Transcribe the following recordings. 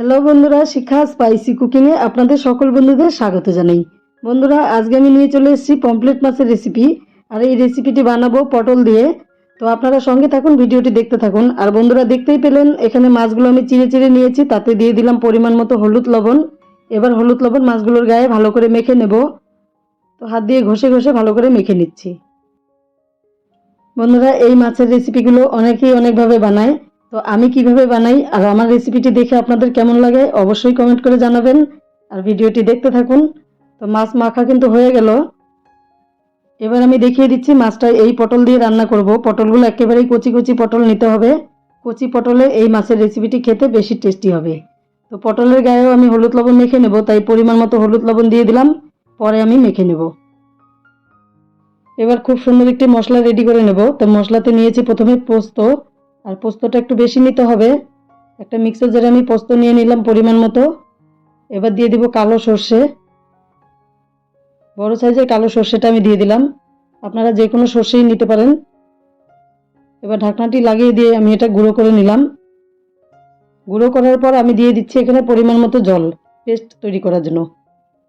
Hello বন্ধুরা, শিখা spicy কুকিংয়ে আপনাদের সকল বন্ধুদের স্বাগত জানাই। বন্ধুরা, আজকে আমি নিয়ে চলে এসেছি পমপ্লেট মাছের রেসিপি আর এই রেসিপিটি বানাবো পটল দিয়ে। তো আপনারা সঙ্গে থাকুন, ভিডিওটি দেখতে থাকুন। আর বন্ধুরা, দেখতেই পেলেন, এখানে মাছগুলো আমি চিড়ে চিড়ে নিয়েছি, তাতে দিয়ে দিলাম পরিমাণ মতো হলুদ লবণ। এবার হলুদ লবণ মাছগুলোর গায়ে ভালো করে মেখে নেব। তো হাত দিয়ে ঘষে ঘষে ভালো করে মেখে নিচ্ছি। বন্ধুরা, এই মাছের রেসিপিগুলো অনেকেই অনেকভাবে বানায়। তো আমি কীভাবে বানাই আর আমার রেসিপিটি দেখে আপনাদের কেমন লাগে অবশ্যই কমেন্ট করে জানাবেন। আর ভিডিওটি দেখতে থাকুন। তো মাছ মাখা কিন্তু হয়ে গেল। এবার আমি দেখিয়ে দিচ্ছি মাছটা এই পটল দিয়ে রান্না করব। পটলগুলো একেবারেই কচি কচি পটল নিতে হবে। কচি পটলে এই মাছের রেসিপিটি খেতে বেশি টেস্টি হবে। তো পটলের গায়েও আমি হলুদ লবণ মেখে নেব, তাই পরিমাণ মতো হলুদ লবণ দিয়ে দিলাম। পরে আমি মেখে নেব। এবার খুব সুন্দর একটি মশলা রেডি করে নেব। তো মশলাতে নিয়েছি প্রথমে পোস্ত। আর পোস্তটা একটু বেশি নিতে হবে। একটা মিক্সার জারে আমি পোস্ত নিয়ে নিলাম পরিমাণ মতো। এবার দিয়ে দিব কালো সর্ষে। বড় সাইজের কালো সর্ষেটা আমি দিয়ে দিলাম। আপনারা যে কোনো সর্ষেই নিতে পারেন। এবার ঢাকনাটি লাগিয়ে দিয়ে আমি এটা গুঁড়ো করে নিলাম। গুঁড়ো করার পর আমি দিয়ে দিচ্ছি এখানে পরিমাণ মতো জল পেস্ট তৈরি করার জন্য।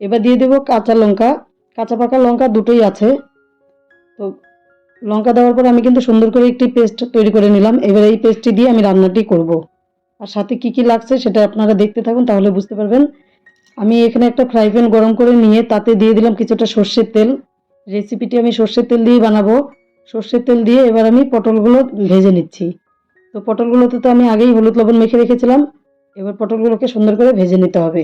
এবার দিয়ে দেবো কাঁচা লঙ্কা। কাঁচা পাকা লঙ্কা দুটোই আছে। তো লঙ্কা দেওয়ার পর আমি কিন্তু সুন্দর করে একটি পেস্ট তৈরি করে নিলাম। এবার এই পেস্টটি দিয়ে আমি রান্নাটি করব। আর সাথে কি কি লাগছে সেটা আপনারা দেখতে থাকুন, তাহলে বুঝতে পারবেন। আমি এখানে একটা ফ্রাই প্যান গরম করে নিয়ে তাতে দিয়ে দিলাম কিছুটা সর্ষের তেল। রেসিপিটি আমি সর্ষের তেল দিয়েই বানাবো। সর্ষের তেল দিয়ে এবার আমি পটলগুলো ভেজে নিচ্ছি। তো পটলগুলোতে তো আমি আগেই হলুদ লবণ মেখে রেখেছিলাম। এবার পটলগুলোকে সুন্দর করে ভেজে নিতে হবে।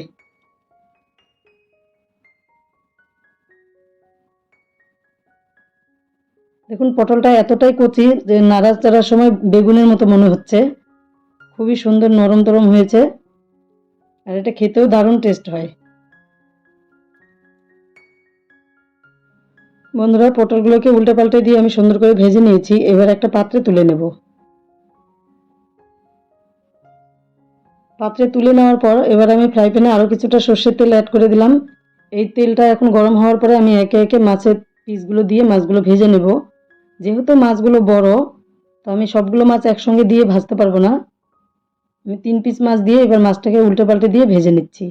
দেখুন, পটলটা এতটাই কচি যে নাড়াচাড়ার সময় বেগুনের মতো মনে হচ্ছে। খুবই সুন্দর নরম তরম হয়েছে। আর এটা খেতেও দারুণ টেস্ট হয়। বন্ধুরা, পটলগুলোকে উল্টে পাল্টে দিয়ে আমি সুন্দর করে ভেজে নিয়েছি। এবার একটা পাত্রে তুলে নেব। পাত্রে তুলে নেওয়ার পর এবার আমি ফ্রাই প্যানে আরও কিছুটা সর্ষের তেল অ্যাড করে দিলাম। এই তেলটা এখন গরম হওয়ার পরে আমি একে একে মাছের পিসগুলো দিয়ে মাছগুলো ভেজে নেব। যেহেতু মাছগুলো বড়, তো আমি সবগুলো মাছ একসঙ্গে দিয়ে ভাজতে পারব না। আমি তিন পিস মাছ দিয়ে এবার মাছটাকে উল্টে পাল্টে দিয়ে ভেজে নিচ্ছি।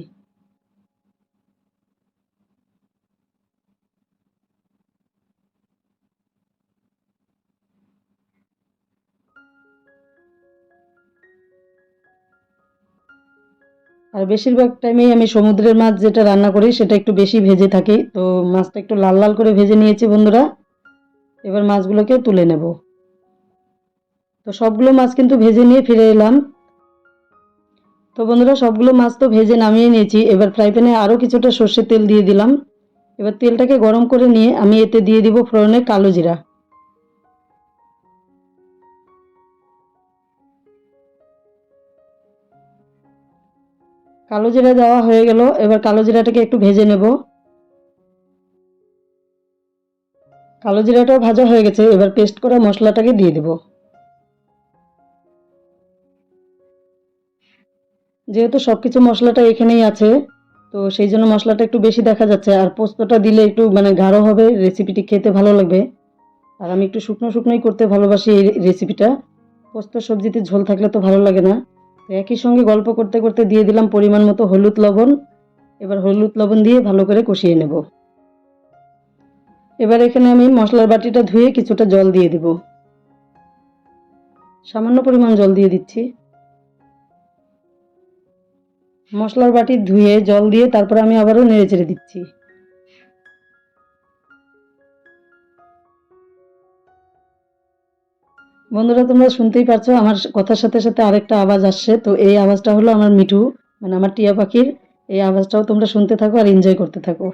আর বেশিরভাগ টাইমেই আমি সমুদ্রের মাছ যেটা রান্না করি, সেটা একটু বেশি ভেজে থাকি। তো মাছটা একটু লাল লাল করে ভেজে নিয়েছি বন্ধুরা। এবার মাছগুলোকে তুলে নেব। তো সবগুলো মাছ কিন্তু ভেজে নিয়ে ফিরে এলাম। তো বন্ধুরা, সবগুলো মাছ তো ভেজে নামিয়ে নিয়েছি। এবার ফ্রাই প্যানে আরও কিছুটা সর্ষের তেল দিয়ে দিলাম। এবার তেলটাকে গরম করে নিয়ে আমি এতে দিয়ে দিব ফোড়নে কালো জিরা। কালো জিরা দেওয়া হয়ে গেল। এবার কালো জিরাটাকে একটু ভেজে নেব। কালো জিরাটাও ভাজা হয়ে গেছে, এবার পেস্ট করা মশলাটাকে দিয়ে দেব। যেহেতু সব কিছু মশলাটা এখানেই আছে, তো সেই জন্য মশলাটা একটু বেশি দেখা যাচ্ছে, আর পোস্তটা দিলে একটু মানে গাঢ় হবে রেসিপিটি খেতে ভালো লাগবে। আর আমি একটু শুকনো শুকনোই করতে ভালোবাসি এই রেসিপিটা পোস্ত সবজিতে ঝোল থাকলে তো ভালো লাগে না। তো একই সঙ্গে গল্প করতে করতে দিয়ে দিলাম পরিমাণ মতো হলুদ লবণ। এবার হলুদ লবণ দিয়ে ভালো করে কষিয়ে নেব। এবার এখানে আমি মশলার বাটিটা ধুয়ে কিছুটা জল দিয়ে দিব। সামান্য পরিমাণ জল দিয়ে দিচ্ছি। মশলার বাটি ধুয়ে জল দিয়ে তারপরে আমি আবারও নেড়ে চেড়ে দিচ্ছি। বন্ধুরা, তোমরা শুনতেই পারছ, আমার কথার সাথে সাথে আরেকটা আওয়াজ আসছে। তো এই আওয়াজটা হলো আমার মিঠু মানে আমার টিয়া পাখির। এই আওয়াজটাও তোমরা শুনতে থাকো আর এনজয় করতে থাকো।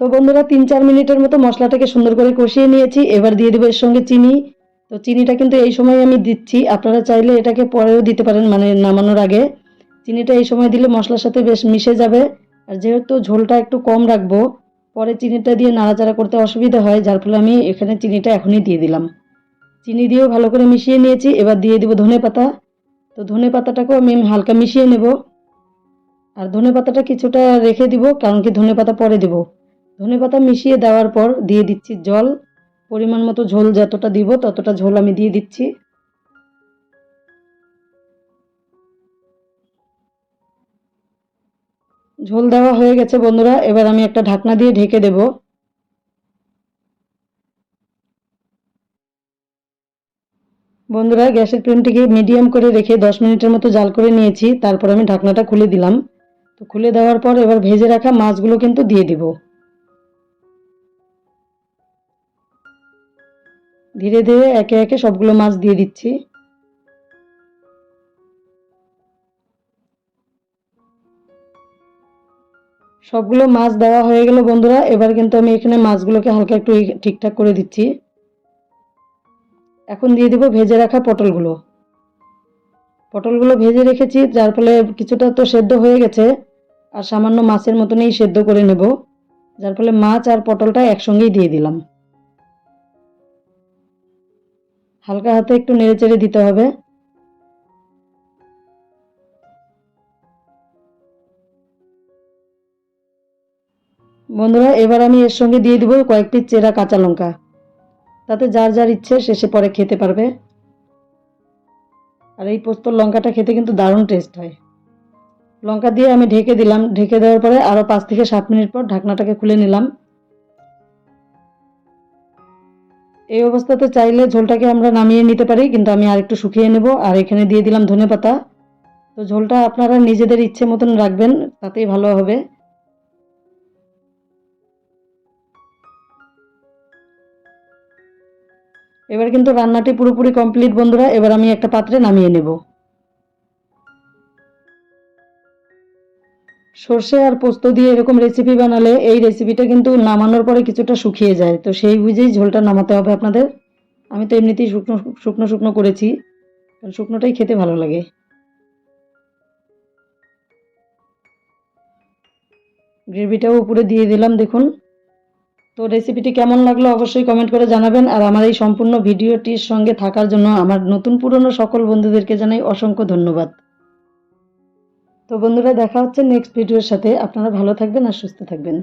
তো বন্ধুরা তিন চার মিনিটের মতো মশলাটাকে সুন্দর করে কষিয়ে নিয়েছি। এবার দিয়ে দেবো এর সঙ্গে চিনি। তো চিনিটা কিন্তু এই সময় আমি দিচ্ছি। আপনারা চাইলে এটাকে পরেও দিতে পারেন মানে নামানোর আগে। চিনিটা এই সময় দিলে মশলার সাথে বেশ মিশে যাবে। আর যেহেতু ঝোলটা একটু কম রাখব, পরে চিনিটা দিয়ে নাড়াচাড়া করতে অসুবিধা হয়, যার ফলে আমি এখানে চিনিটা এখনই দিয়ে দিলাম। চিনি দিয়েও ভালো করে মিশিয়ে নিয়েছি। এবার দিয়ে দিব ধনে পাতা। তো ধনে পাতাটাকেও আমি হালকা মিশিয়ে নেব। আর ধনে পাতাটা কিছুটা রেখে দিব, কারণ কি ধনে পাতা পরে দেব। ধনে পাতা মিশিয়ে দেওয়ার পর দিয়ে দিচ্ছি জল। পরিমাণ মতো ঝোল যতটা দিব ততটা ঝোল আমি দিয়ে দিচ্ছি। ঝোল দেওয়া হয়ে গেছে বন্ধুরা, এবার আমি একটা ঢাকনা দিয়ে ঢেকে দেব। বন্ধুরা, গ্যাসের ফ্লেমটিকে মিডিয়াম করে রেখে দশ মিনিটের মতো জাল করে নিয়েছি, তারপর আমি ঢাকনাটা খুলে দিলাম। তো খুলে দেওয়ার পর এবার ভেজে রাখা মাছগুলো কিন্তু দিয়ে দিব। ধীরে ধীরে একে একে সবগুলো মাছ দিয়ে দিচ্ছি। সবগুলো মাছ দেওয়া হয়ে গেল বন্ধুরা, এবার কিন্তু আমি এখানে মাছগুলোকে হালকা একটু ঠিকঠাক করে দিচ্ছি। এখন দিয়ে দিব ভেজে রাখা পটলগুলো। পটলগুলো ভেজে রেখেছি, যার ফলে কিছুটা তো সেদ্ধ হয়ে গেছে, আর সামান্য মাছের মতনই সেদ্ধ করে নেব, যার ফলে মাছ আর পটলটা একসঙ্গেই দিয়ে দিলাম। হালকা হাতে একটু নেড়ে চেড়ে দিতে হবে। বন্ধুরা, এবার আমি এর সঙ্গে দিয়ে দিব কয়েকটি চেরা কাঁচা লঙ্কা। তাতে যার যার ইচ্ছে শেষে পরে খেতে পারবে। আর এই পোস্তর লঙ্কাটা খেতে কিন্তু দারুণ টেস্ট হয়। লঙ্কা দিয়ে আমি ঢেকে দিলাম। ঢেকে দেওয়ার পরে আরও পাঁচ থেকে সাত মিনিট পর ঢাকনাটাকে খুলে নিলাম। এই অবস্থাতে চাইলে ঝোলটাকে আমরা নামিয়ে নিতে পারি, কিন্তু আমি আর একটু শুকিয়ে নেব, আর এখানে দিয়ে দিলাম ধনে পাতা। তো ঝোলটা আপনারা নিজেদের ইচ্ছে মতন রাখবেন, তাতেই ভালো হবে। এবার কিন্তু রান্নাটি পুরোপুরি কমপ্লিট, বন্ধুরা। এবার আমি একটা পাত্রে নামিয়ে নেব। সর্ষে আর পোস্ত দিয়ে এরকম রেসিপি বানালে এই রেসিপিটা কিন্তু নামানোর পরে কিছুটা শুকিয়ে যায়। তো সেই বুঝেই ঝোলটা নামাতে হবে আপনাদের। আমি তো এমনিতেই শুকনো শুকনো শুকনো করেছি। কারণ শুকনোটাই খেতে ভালো লাগে। গ্রেভিটাও উপরে দিয়ে দিলাম, দেখুন। তো রেসিপিটি কেমন লাগল অবশ্যই কমেন্ট করে জানাবেন। আর আমার এই সম্পূর্ণ ভিডিওটির সঙ্গে থাকার জন্য আমার নতুন পুরনো সকল বন্ধুদেরকে জানাই অসংখ্য ধন্যবাদ। তো বন্ধুরা দেখা হচ্ছে নেক্সট ভিডিওর সাথে। আপনারা ভালো থাকবেন আর সুস্থ থাকবেন।